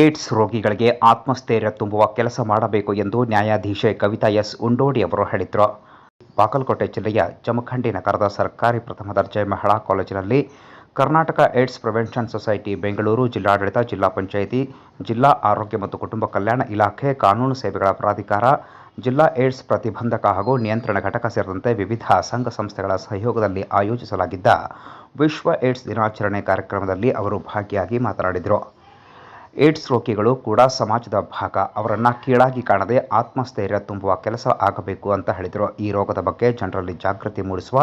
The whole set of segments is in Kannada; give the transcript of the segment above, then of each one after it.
ಏಡ್ಸ್ ರೋಗಿಗಳಿಗೆ ಆತ್ಮಸ್ಥೈರ್ಯ ತುಂಬುವ ಕೆಲಸ ಮಾಡಬೇಕು ಎಂದು ನ್ಯಾಯಾಧೀಶೆ ಕವಿತಾ ಎಸ್ ಉಂಡೋಡಿ ಅವರು ಹೇಳಿದರು. ಬಾಗಲಕೋಟೆ ಜಿಲ್ಲೆಯ ಜಮಖಂಡಿ ನಗರದ ಸರ್ಕಾರಿ ಪ್ರಥಮ ದರ್ಜೆ ಮಹಿಳಾ ಕಾಲೇಜಿನಲ್ಲಿ Karnataka AIDS prevention society Bengaluru ಜಿಲ್ಲಾಡಳಿತ ಜಿಲ್ಲಾ ಪಂಚಾಯಿತಿ, ಜಿಲ್ಲಾ ಆರೋಗ್ಯ ಮತ್ತು ಕುಟುಂಬ ಕಲ್ಯಾಣ ಇಲಾಖೆ, ಕಾನೂನು ಸೇವೆಗಳ ಪ್ರಾಧಿಕಾರ, ಜಿಲ್ಲಾ ಏಡ್ಸ್ ಪ್ರತಿಬಂಧಕ ಹಾಗೂ ನಿಯಂತ್ರಣ ಘಟಕ ಸೇರಿದಂತೆ ವಿವಿಧ ಸಂಘ ಸಂಸ್ಥೆಗಳ ಸಹಯೋಗದಲ್ಲಿ ಆಯೋಜಿಸಲಾಗಿದ್ದ ವಿಶ್ವ ಏಡ್ಸ್ ದಿನಾಚರಣೆ ಕಾರ್ಯಕ್ರಮದಲ್ಲಿ ಅವರು ಭಾಗಿಯಾಗಿ ಮಾತನಾಡಿದರು. ಏಡ್ಸ್ ರೋಗಿಗಳು ಕೂಡ ಸಮಾಜದ ಭಾಗ. ಅವರನ್ನು ಕೀಳಾಗಿ ಕಾಣದೆ ಆತ್ಮಸ್ಥೈರ್ಯ ತುಂಬುವ ಕೆಲಸ ಆಗಬೇಕು ಅಂತ ಹೇಳಿದರು. ಈ ರೋಗದ ಬಗ್ಗೆ ಜನರಲ್ಲಿ ಜಾಗೃತಿ ಮೂಡಿಸುವ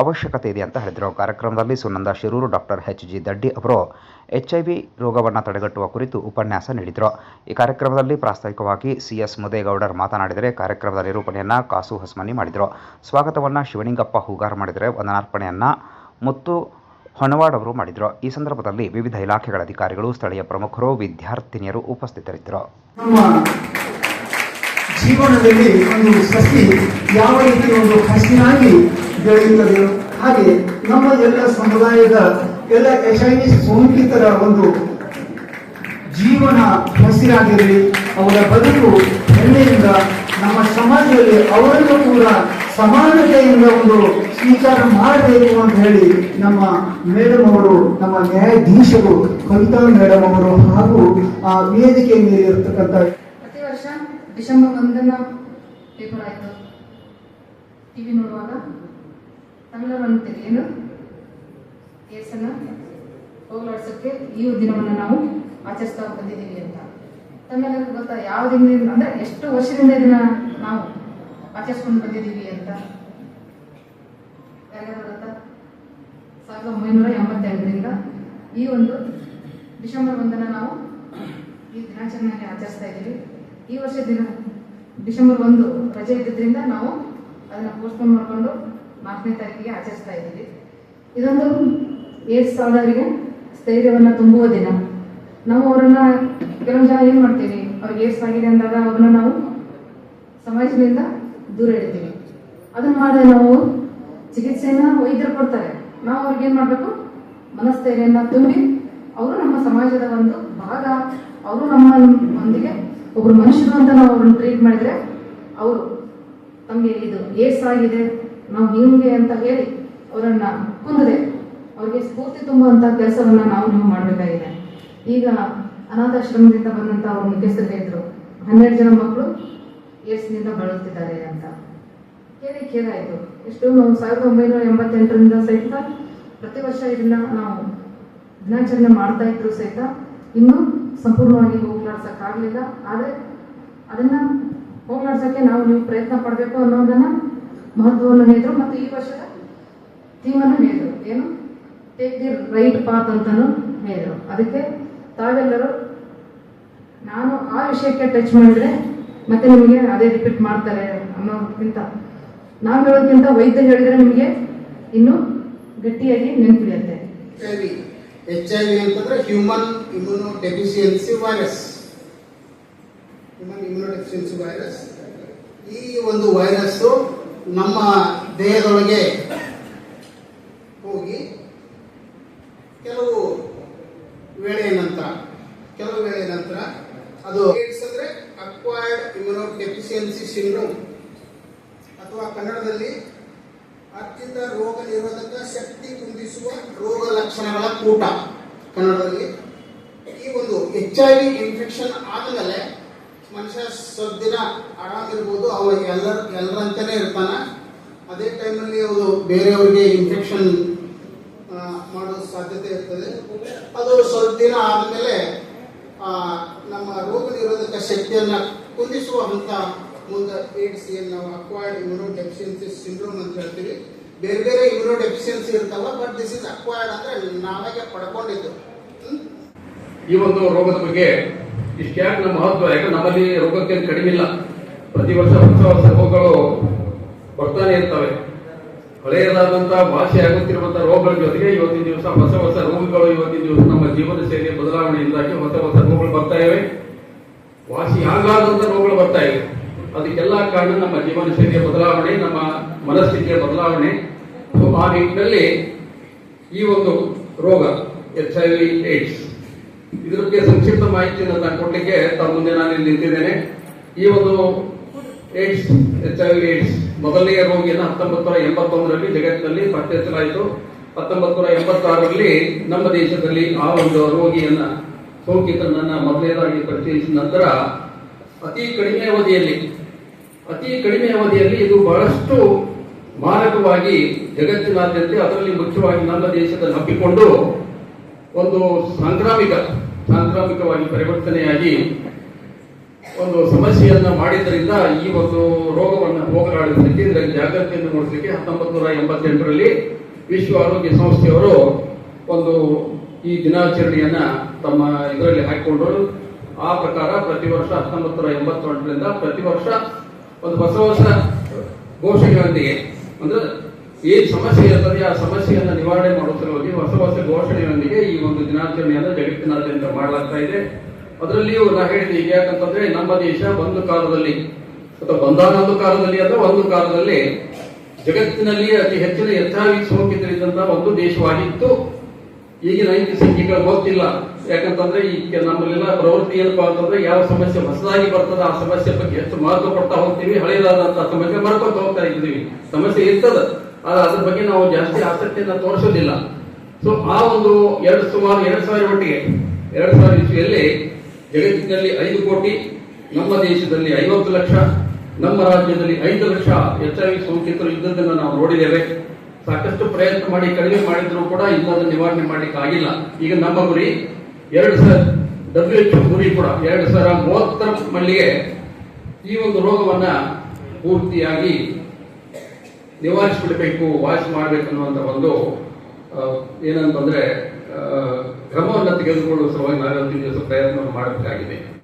ಅವಶ್ಯಕತೆ ಇದೆ ಅಂತ ಹೇಳಿದರು. ಕಾರ್ಯಕ್ರಮದಲ್ಲಿ Sunanda Shirur doctor H. G. Daddi ಅವರು ಎಚ್ ಐ ವಿ ರೋಗವನ್ನು ತಡೆಗಟ್ಟುವ ಕುರಿತು ಉಪನ್ಯಾಸ ನೀಡಿದರು. ಈ ಕಾರ್ಯಕ್ರಮದಲ್ಲಿ ಪ್ರಾಸ್ತಾವಿಕವಾಗಿ ಸಿ ಎಸ್ ಮುದೇಗೌಡರ್ ಮಾತನಾಡಿದರೆ ಕಾರ್ಯಕ್ರಮದ ನಿರೂಪಣೆಯನ್ನು ಕಾಸು ಹಸ್ಮನಿ ಮಾಡಿದರು. ಸ್ವಾಗತವನ್ನು ಶಿವಲಿಂಗಪ್ಪ ಹೂಗಾರ ಮಾಡಿದರೆ ವಂದನಾರ್ಪಣೆಯನ್ನು ಮುತ್ತು ಹೊನವಾಡ್ ಅವರು ಮಾಡಿದರು. ಈ ಸಂದರ್ಭದಲ್ಲಿ ವಿವಿಧ ಇಲಾಖೆಗಳ ಅಧಿಕಾರಿಗಳು, ಸ್ಥಳೀಯ ಪ್ರಮುಖರು, ವಿದ್ಯಾರ್ಥಿನಿಯರು ಉಪಸ್ಥಿತರಿದ್ದರು. ಜೀವನದಲ್ಲಿ ಒಂದು ಸಸಿ ಯಾವ ರೀತಿ ಒಂದು ಹಸಿನಾಗಿ ಬೆಳೆಯುತ್ತದೆ ಹಾಗೆ ನಮ್ಮ ಎಲ್ಲ ಸಮುದಾಯದ ಎಲ್ಲ ವಿ ಸೋಂಕಿತರ ಒಂದು ಜೀವನ ಹಸಿರಾಗಿರಲಿ, ಅವರ ಬದುಕು ಹೆಮ್ಮೆಯಿಂದ ನಮ್ಮ ಸಮಾಜದಲ್ಲಿ ಅವರನ್ನು ಕೂಡ ಸಮಾನತೆಯಿಂದ ಒಂದು ಸ್ವೀಕಾರ ಮಾಡಬೇಕು ಅಂತ ಹೇಳಿ ನಮ್ಮ ಮೇಡಮ್ ಅವರು ನಮ್ಮ ನ್ಯಾಯಾಧೀಶರು ಕವಿತಾ ಮೇಡಮ್ ಅವರು ಹಾಗೂ, ಆ, ವೇದಿಕೆ ಮೇಲೆ ಇರತಕ್ಕಂಥ ಪ್ರತಿ ವರ್ಷ ಡಿಸೆಂಬರ್ ಒಂದನ್ನ ಪೇಪರ್ ಆಯ್ತು. ಟಿವಿ ನೋಡುವಾಗ ಅಂತೀರಿ ಏನು ಕೇಸನ್ನ ಹೋಗಲಾಡ್ಸೋಕ್ಕೆ ಈ ದಿನವನ್ನು ನಾವು ಆಚರಿಸ್ತಾ ಬಂದಿದ್ದೀವಿ ಅಂತ. ತಮ್ಮೆಲ್ಲರಿಗೂ ಗೊತ್ತಾ, ಯಾವ ದಿನದಿಂದ, ಅಂದ್ರೆ ಎಷ್ಟು ವರ್ಷದಿಂದ ಇದನ್ನ ನಾವು ಆಚರಿಸ್ಕೊಂಡು ಬಂದಿದ್ದೀವಿ ಅಂತ. ಸಾವಿರದ ಒಂಬೈನೂರ ಎಂಬತ್ತೆರಡರಿಂದ ಈ ಒಂದು ಡಿಸೆಂಬರ್ ಒಂದನ್ನು ನಾವು ಈ ದಿನಾಚರಣೆಯಲ್ಲಿ ಆಚರಿಸ್ತಾ ಇದ್ದೀವಿ. ಈ ವರ್ಷ ದಿನ ಡಿಸೆಂಬರ್ ಒಂದು ರಜೆ ಇದ್ದಿದ್ದರಿಂದ ನಾವು ಅದನ್ನು ಪೋಸ್ಟ್ಪೋನ್ ಮಾಡಿಕೊಂಡು ನಾಲ್ಕನೇ ತಾರೀಕಿಗೆ ಆಚರಿಸ್ತಾ ಇದ್ದೀವಿ. ಇದೊಂದು ಏಜ್ ಸಾವಿರವರಿಗೆ ಸ್ಥೈರ್ಯವನ್ನು ತುಂಬುವ ದಿನ. ನಾವು ಅವರನ್ನು ಕೆಲವೊಂದು ಜನ ಏನು ಮಾಡ್ತೀವಿ? ಅವ್ರಿಗೆ ಏಜ್ ಆಗಿದೆ ಅಂದಾಗ ಅವ್ರನ್ನ ನಾವು ಸಮಾಜದಿಂದ ದೂರ ಇಡ್ತೀವಿ ಅದನ್ನ ಮಾಡಿದ್ರೆ ನಾವು ಚಿಕಿತ್ಸೆಯನ್ನ ವೈದ್ಯರು ಕೊಡ್ತಾರೆ. ನಾವು ಅವ್ರಿಗೆ ಏನು ಮಾಡಬೇಕು? ಮನಸ್ಥೈರ್ಯನ ತುಂಬಿ ಅವರು ನಮ್ಮ ಸಮಾಜದ ಒಂದು ಭಾಗ. ಅವರು ನಮ್ಮ ಒಂದಿಗೆ ಒಬ್ರು ಮನುಷ್ಯರು ಅಂತ ನಾವು ಅವ್ರನ್ನ ಟ್ರೀಟ್ ಮಾಡಿದ್ರೆ ಅವರು ತಮಗೆ ಇದು ಏಸಾಗಿದೆ ನಾವು ಹಿಂಗೆ ಅಂತ ಹೇಳಿ ಅವರನ್ನ ಕುಂದದೆ ಅವ್ರಿಗೆ ಸ್ಫೂರ್ತಿ ತುಂಬುವಂತ ಕೆಲಸವನ್ನ ನಾವು ನೀವು ಮಾಡಬೇಕಾಗಿದೆ. ಈಗ ಅನಾಥಾಶ್ರಮದಿಂದ ಬಂದಂತ ಅವ್ರ ಮುಖ್ಯಸ್ಥರೇ ಇದ್ರು. ಹನ್ನೆರಡು ಜನ ಮಕ್ಕಳು ಏಡ್ಸ್ನಿಂದ ಬಳಲ್ತಿದ್ದಾರೆ ಅಂತ. ಕೇಳಿ, ಕೇಳಾಯಿತು. ಎಷ್ಟು? ಸಾವಿರದ ಒಂಬೈನೂರ ಎಂಬತ್ತೆಂಟರಿಂದ ಸಹಿತ ಪ್ರತಿ ವರ್ಷ ಇದನ್ನ ನಾವು ದಿನಾಚರಣೆ ಮಾಡ್ತಾ ಇದ್ರು ಸಹಿತ ಇನ್ನೂ ಸಂಪೂರ್ಣವಾಗಿ ಹೋಗ್ಲಾಡ್ಸಕ್ಕಾಗಲಿಲ್ಲ. ಆದರೆ ಅದನ್ನ ಹೋಗ್ಲಾಡ್ಸಕ್ಕೆ ನಾವು ನೀವು ಪ್ರಯತ್ನ ಪಡಬೇಕು ಅನ್ನೋದನ್ನ ಮಹತ್ವವನ್ನು ಹೇಳಿದ್ರು. ಮತ್ತು ಈ ವರ್ಷದ ಥೀಮನ್ನು ಹೇಳಿದ್ರು. ಏನು? ಟೇಕ್ ದಿ ರೈಟ್ ಪಾತ್ ಅಂತಾನು ಹೇಳಿದ್ರು. ಅದಕ್ಕೆ ತಾವೆಲ್ಲರೂ ನಾನು ಆ ವಿಷಯಕ್ಕೆ ಟಚ್ ಮಾಡಿದ್ರೆ ಮತ್ತೆ ನಿಮಗೆ ಅದೇ ರಿಪೀಟ್ ಮಾಡ್ತಾರೆ ಅನ್ನೋದಕ್ಕಿಂತ ನಾವು ಹೇಳೋದಕ್ಕಿಂತ ವೈದ್ಯ ಹೇಳಿದ್ರೆ ನಿಮಗೆ ಇನ್ನು ಗಟ್ಟಿಯಾಗಿ ನೆನಪಿಡುತ್ತೆ. ಎಚ್ ಐ ವಿ ಅಂತಂದ್ರೆ human immunodeficiency virus human immunodeficiency virus ಈ ಒಂದು ವೈರಸ್ ನಮ್ಮ ದೇಹದೊಳಗೆ ಹೋಗಿ ಕೆಲವು ವೇಳೆಯ ನಂತರ, ಕೆಲವು ವೇಳೆಯ ನಂತರ ಅದು ಅಂದ್ರೆ ಅಕ್ವೈರ್ಡ್ ಇಮ್ಯುನೋ ಸಿಂಡ್ರೋಮ್ ಅಥವಾ ಕನ್ನಡದಲ್ಲಿ ಅತ್ಯಂತ ರೋಗ ನಿರೋಧಕ ಶಕ್ತಿ ಕುಂದಿಸುವ ರೋಗ ಲಕ್ಷಣಗಳ ಕೂಟ ಕನ್ನಡದಲ್ಲಿ. ಈ ಒಂದು ಎಚ್ ಐ ವಿ ಇನ್ಫೆಕ್ಷನ್ ಆದಮೇಲೆ ಮನುಷ್ಯ ಸ್ವಲ್ಪ ದಿನ ಆರಾಮಿರ್ಬೋದು ಅವ ಎಲ್ಲರ, ಎಲ್ಲರಂತಾನೆ ಇರ್ತಾನ. ಅದೇ ಟೈಮಲ್ಲಿ ಅವರು ಬೇರೆಯವರಿಗೆ ಇನ್ಫೆಕ್ಷನ್ ಮಾಡೋ ಸಾಧ್ಯತೆ ಇರ್ತದೆ. ಅದು ಸ್ವಲ್ಪ ದಿನ ಆದಮೇಲೆ ನಮ್ಮ ರೋಗ ನಿರೋಧಕ ಶಕ್ತಿಯನ್ನ ಕುಂದಿಸುವ ಹಂತ ಮುಂದೆ ಏಡ್ಸ್ ಏನ್ ನಾವು ಅಕ್ವೈರ್ಡ್ ಇಮ್ಯುನೋ ಡೆಫಿಷಿಯನ್ಸಿ ಸಿಂಡ್ರೋಮ್ ಅಂತ ಹೇಳ್ತೀವಿ. ಬೇರೆ ಬೇರೆ ಇಮ್ಯುನೋ ಡೆಫಿಷಿಯನ್ಸಿ ಇರ್ತಾವ ಬಟ್ ದಿಸ್ ಇಸ್ ಅಕ್ವೈರ್ಡ್ ಅಂದ್ರೆ ನಾವಾಗೆ ಪಡ್ಕೊಂಡಿದ್ದು. ಈ ಒಂದು ರೋಗದ ಬಗ್ಗೆ ಇಷ್ಟು ನಮ್ಮ ಮಹತ್ವ, ಯಾಕಂದ್ರೆ ನಮ್ಮಲ್ಲಿ ರೋಗಕ್ಕೆ ಕಡಿಮೆ ಇಲ್ಲ. ಪ್ರತಿ ವರ್ಷ ಹೊಸ ಹೊಸ ರೋಗಗಳು ಬರ್ತಾನೆ ಇರ್ತವೆ. ಹಳೆಯದಾದಂತಹ ಭಾಷೆ ಆಗುತ್ತಿರುವಂತಹ ರೋಗಗಳ ಜೊತೆಗೆ ಇವತ್ತಿನ ದಿವಸ ಹೊಸ ಹೊಸ ರೋಗಗಳು ಇವತ್ತಿನ ದಿವಸ ನಮ್ಮ ಜೀವನ ಶೈಲಿಯ ಬದಲಾವಣೆಯಿಂದಾಗಿ ಹೊಸ ಹೊಸ ರೋಗಗಳು ಬರ್ತಾ ಇವೆ. ವಾಸಿ ಆಗಲಾದಂತ ರೋಗಗಳು ಬರ್ತಾ ಇವೆ. ಅದಕ್ಕೆಲ್ಲ ಕಾರಣ ನಮ್ಮ ಜೀವನ ಶೈಲಿಯ ಬದಲಾವಣೆ, ನಮ್ಮ ಮನಸ್ಥಿತಿಯ ಬದಲಾವಣೆ. ಸೊ ಆ ನಿಟ್ಟಿನಲ್ಲಿ ಈ ಒಂದು ರೋಗ, ಎಚ್ ಐ ವಿ, ಏಡ್ಸ್ ಬಗ್ಗೆ ಸಂಕ್ಷಿಪ್ತ ಮಾಹಿತಿಯನ್ನು ನಾನು ಕೊಡ್ಲಿಕ್ಕೆ ತಮ್ಮ ಮುಂದೆ ನಾನು ಇಲ್ಲಿ ನಿಂತಿದ್ದೇನೆ. ಈ ಒಂದು AIDS H I V AIDS ಮೊದಲನೆಯ ರೋಗಿಯನ್ನು ಹತ್ತೊಂಬತ್ತು ನೂರ ಎಂಬತ್ತೊಂದರಲ್ಲಿ ಜಗತ್ತಿನಲ್ಲಿ ಪತ್ತೆಹಚ್ಚಲಾಯಿತು ಹತ್ತೊಂಬತ್ತು ನೂರ ಎಂಬತ್ತಾರರಲ್ಲಿ ನಮ್ಮ ದೇಶದಲ್ಲಿ ಆ ಒಂದು ರೋಗಿಯನ್ನ, ಸೋಂಕಿತನನ್ನ ಮೊದಲನೇದಾಗಿ ಪರಿಚಯಿಸಿದ ನಂತರ ಅತಿ ಕಡಿಮೆ ಅವಧಿಯಲ್ಲಿ, ಅತಿ ಕಡಿಮೆ ಅವಧಿಯಲ್ಲಿ ಇದು ಬಹಳಷ್ಟು ಮಾರಕವಾಗಿ ಜಗತ್ತಿನಾದ್ಯಂತ ಅದರಲ್ಲಿ ಮುಖ್ಯವಾಗಿ ನಮ್ಮ ದೇಶದಲ್ಲಿ ಹಬ್ಬಿಕೊಂಡು ಒಂದು ಸಾಂಕ್ರಾಮಿಕ, ಸಾಂಕ್ರಾಮಿಕವಾಗಿ ಪರಿವರ್ತನೆಯಾಗಿ ಒಂದು ಸಮಸ್ಯೆಯನ್ನ ಮಾಡಿದ್ದರಿಂದ ಈ ಒಂದು ರೋಗವನ್ನು ಹೋಗಲಾಡಿಸಲಿಕ್ಕೆ, ಇದರಲ್ಲಿ ಜಾಗೃತಿಯನ್ನು ಮೂಡಿಸಲಿಕ್ಕೆ ಹತ್ತೊಂಬತ್ತು ನೂರ ಎಂಬತ್ತೆಂಟರಲ್ಲಿ ವಿಶ್ವ ಆರೋಗ್ಯ ಸಂಸ್ಥೆಯವರು ಒಂದು ಈ ದಿನಾಚರಣೆಯನ್ನ ತಮ್ಮ ಇದರಲ್ಲಿ ಹಾಕಿಕೊಂಡರು. ಆ ಪ್ರಕಾರ ಪ್ರತಿ ವರ್ಷ ಹತ್ತೊಂಬತ್ತು ನೂರ ಎಂಬತ್ತೆಂಟರಿಂದ ಪ್ರತಿ ವರ್ಷ ಒಂದು ಹೊಸ ಹೊಸ ಘೋಷಣೆಯೊಂದಿಗೆ ಅಂದ್ರೆ ಏನ್ ಸಮಸ್ಯೆ ಇರ್ತದೆ ಆ ಸಮಸ್ಯೆಯನ್ನು ನಿವಾರಣೆ ಮಾಡುವ ಸಲುವಾಗಿ ಹೊಸ ಹೊಸ ಘೋಷಣೆಯೊಂದಿಗೆ ಈ ಒಂದು ದಿನಾಚರಣೆಯನ್ನು ಜಗತ್ತಿನಾದ್ಯಂತ ಮಾಡಲಾಗ್ತಾ ಇದೆ. ಅದರಲ್ಲಿಯೂ ನಾ ಹೇಳಿದೆ ಈಗ ಯಾಕಂತಂದ್ರೆ ನಮ್ಮ ದೇಶ ಒಂದು ಕಾಲದಲ್ಲಿ, ಅಥವಾ ಬಂದಾನೊಂದು ಕಾಲದಲ್ಲಿ ಅಥವಾ ಒಂದು ಕಾಲದಲ್ಲಿ ಜಗತ್ತಿನಲ್ಲಿ ಅತಿ ಹೆಚ್ಚಿನ ಹೆಚ್ಚಾಗಿ ಸೋಂಕಿತರಿದ್ದಂತಹ ಒಂದು ದೇಶವಾಗಿತ್ತು. ಈಗಿನ ಐದು ಸಂಖ್ಯೆಗಳು ಗೊತ್ತಿಲ್ಲ. ಯಾಕಂತಂದ್ರೆ ಈಗ ನಮ್ಮಲ್ಲೆಲ್ಲ ಪ್ರವೃತ್ತಿ ಏನಪ್ಪಾ ಅಂತಂದ್ರೆ ಯಾವ ಸಮಸ್ಯೆ ಹೊಸದಾಗಿ ಬರ್ತದ, ಆ ಸಮಸ್ಯೆ ಬಗ್ಗೆ ಹೆಚ್ಚು ಮಹತ್ವ ಕೊಡ್ತಾ ಹೋಗ್ತೀವಿ ಹಳೆಯದಾದಂತಹ ಸಮಸ್ಯೆ ಮರ್ಕೊತ ಹೋಗ್ತಾ ಇದ್ದೀವಿ. ಸಮಸ್ಯೆ ಇರ್ತದ, ಆದ್ರೆ ಅದ್ರ ಬಗ್ಗೆ ನಾವು ಜಾಸ್ತಿ ಆಸಕ್ತಿಯನ್ನ ತೋರಿಸೋದಿಲ್ಲ. ಸೊ ಆ ಒಂದು ಎರಡು ಸುಮಾರು ಎರಡು ಸಾವಿರ ಮಟ್ಟಿಗೆ ಎರಡು ಸಾವಿರ ಇಸ್ವಿಯಲ್ಲಿ ಜಗತ್ತಿನಲ್ಲಿ ಐದು ಕೋಟಿ, ನಮ್ಮ ದೇಶದಲ್ಲಿ ಐವತ್ತು ಲಕ್ಷ, ನಮ್ಮ ರಾಜ್ಯದಲ್ಲಿ ಐದು ಲಕ್ಷ ಎಚ್ ಐ ವಿ ಸೋಂಕಿತರು ಇದ್ದದನ್ನು ನಾವು ನೋಡಿದ್ದೇವೆ. ಸಾಕಷ್ಟು ಪ್ರಯತ್ನ ಮಾಡಿ, ಕಡಿಮೆ ಮಾಡಿದ್ರು ಕೂಡ ಅದನ್ನು ನಿವಾರಣೆ ಮಾಡಲಿಕ್ಕೆ ಆಗಿಲ್ಲ. ಈಗ ನಮ್ಮ ಗುರಿ ಎರಡು ಸಾವಿರ ಡಬ್ಲ್ಯೂ ಎಚ್ ಗುರಿ ಕೂಡ, ಎರಡು ಸಾವಿರ ಮೂವತ್ತರ ಮಲ್ಲಿಗೆ ಈ ಒಂದು ರೋಗವನ್ನ ಪೂರ್ತಿಯಾಗಿ ನಿವಾರಿಸಿಬಿಡಬೇಕು ಮಾಡಬೇಕು ಅನ್ನುವಂತ ಒಂದು ಏನಂತಂದ್ರೆ ಕ್ರಮವನ್ನು ತೆಗೆದುಕೊಳ್ಳುವ ಸಲುವಾಗಿ ನಾಲ್ವತ್ತು ದಿವಸ ಪ್ರಯತ್ನವನ್ನು ಮಾಡಬೇಕಾಗಿದೆ.